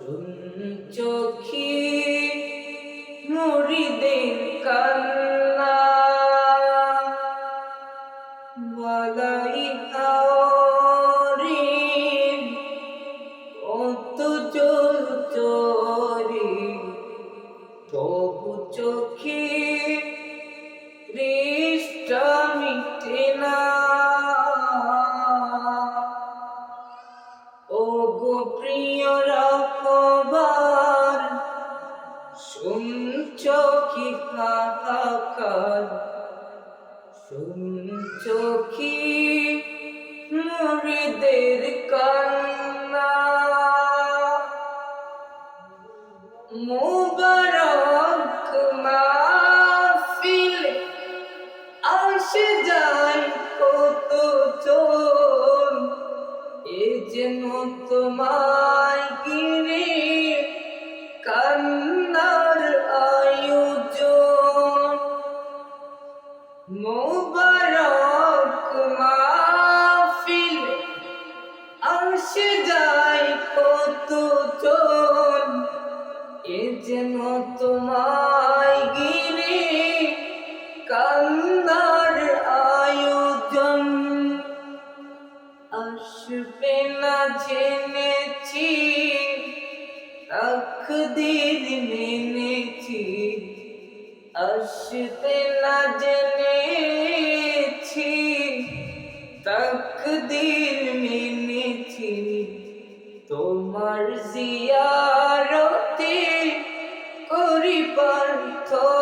শুনছ মুড়িদের কান্না। বালাই হাওরে কত জোর চরে তবু চোখে দৃষ্টা মিটে না। শুনছ কি কান্না। মুবারক মাহফিল আসে যায় কত জন এ যেন তোমায় আসে যায় কত জন এ যেন তোমায় গিরে কান্নার আয়োজন। আসবে না জেনেছি, তকদির মেনেছি। আসবে না জেনেছি, তকদির todo.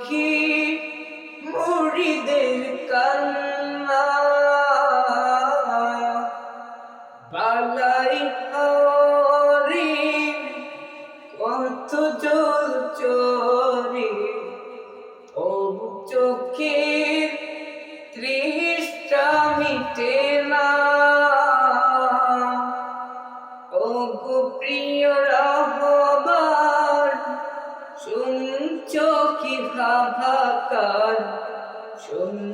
কি মুড়িদের কান্না। কি ভাবাকার শুনছ কি